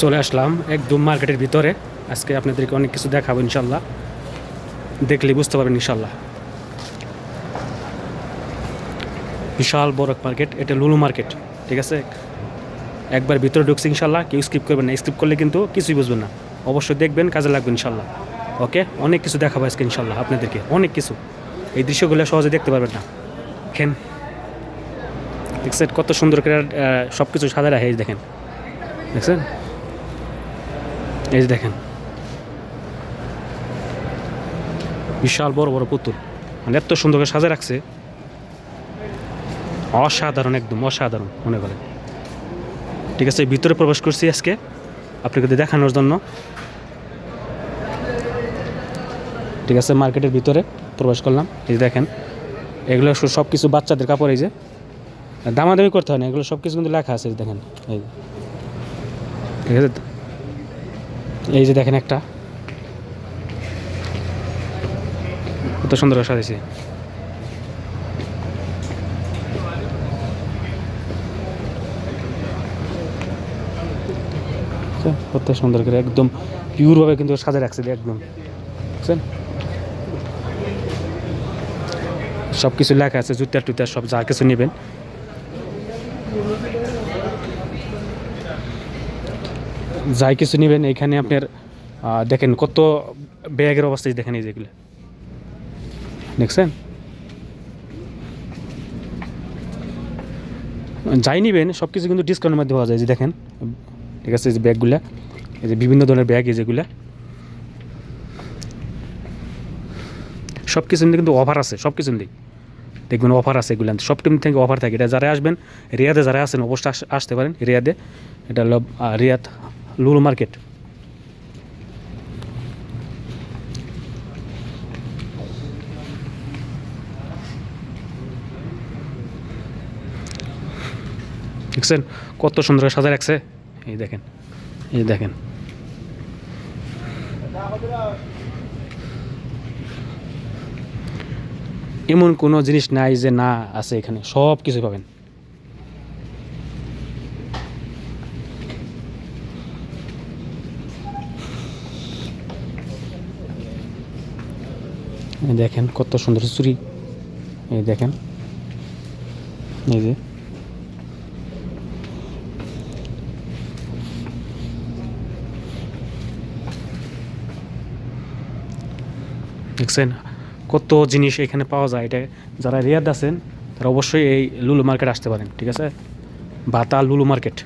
চলে আসলাম একদম মার্কেটের ভিতরে। আজকে আপনাদেরকে অনেক কিছু দেখাবো ইনশাল্লাহ। দেখলে বুঝতে পারবেন ইনশাল্লাহ। বিশাল বড় মার্কেট, এটা লুলু মার্কেট, ঠিক আছে? একবার ভিতরে ঢুকছি ইনশাল্লাহ, কেউ স্কিপ করবেন না। স্কিপ করলে কিন্তু কিছুই বুঝবেন না। অবশ্যই দেখবেন, কাজে লাগবে ইনশাল্লাহ। ওকে? অনেক কিছু দেখাবো আজকে ইনশাল্লাহ আপনাদেরকে। অনেক কিছু। এই দৃশ্যগুলো সহজে দেখতে পারবেন না। দেখেন দেখছেন কত সুন্দর করে সব কিছু সাদা রাখে দেখেন। দেখছেন? এই দেখেন। বিশাল বড় বড় পুতুল। মানে এত সুন্দর করে সাজা রাখছে। অসাধারণ একদম, অসাধারণ মনে করেন। ঠিক আছে ভিতরে প্রবেশ করছি আজকে আপনাকে দেখানোর জন্য। ঠিক আছে, মার্কেটের ভিতরে প্রবেশ করলাম। এই দেখেন, এগুলো সব কিছু বাচ্চাদের কাপড়, এই যে। দামাদামি করতে হয় না, এগুলো সব কিছু কিন্তু লেখা আছে দেখেন। এই ঠিক আছে এই যে দেখেন একটা। কত সুন্দর সাজাইছে বুঝছেন? কত সুন্দর করে একদম পিওরভাবে কিন্তু সাজা রাখছে একদম। বুঝছেন? সব কিছু লেখা আছে জুতার টুতার সব যা কিছু নেবেন। যাই কিছু নেবেন, এখানে আপনার দেখেন কত ব্যাগের অবস্থা এই দেখেন এই যেগুলো। দেখছেন? যাই নেবেন সব কিছু কিন্তু ডিসকাউন্টের মধ্যে পাওয়া যায় যে দেখেন। ঠিক আছে, এই যে ব্যাগগুলা, এই যে বিভিন্ন ধরনের ব্যাগ, এই যেগুলা। সব কিছু কিন্তু অফার আছে সব কিছু দিই দেখবেন অফার আছে এগুলো সব টিম থেকে অফার থাকে। এটা যারা আসবেন, রিয়াদে যারা আছেন, অবশ্যই আসতে পারেন, রিয়াদে। এটা হলো রিয়াদ লুল মার্কেট দেখছেন কত সুন্দর সাজা রাখছে। এই দেখেন এই দেখেন। এমন কোনো জিনিস নাই যে না আছে এখানে সব কিছু পাবেন। দেখেন কত সুন্দর চুরি। এই দেখেন। এই যে। দেখছেন কত জিনিস এখানে পাওয়া যায়। এটা যারা রিয়াদ আছেন, তারা অবশ্যই এই লুলু মার্কেট আসতে পারেন, ঠিক আছে? বাতা লুলু মার্কেট।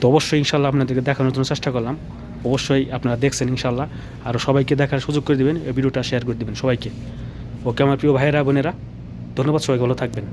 তো অবশ্যই ইনশাল্লাহ আপনাদেরকে দেখানোর জন্য চেষ্টা করলাম। অবশ্যই আপনারা দেখছেন ইনশাল্লাহ আর সবাইকে দেখার সুযোগ করে দেবেন, এই ভিডিওটা শেয়ার করে দেবেন সবাইকে। ওকে, আমার প্রিয় ভাইয়েরা, বোনেরা, ধন্যবাদ সবাই ভালো থাকবেন।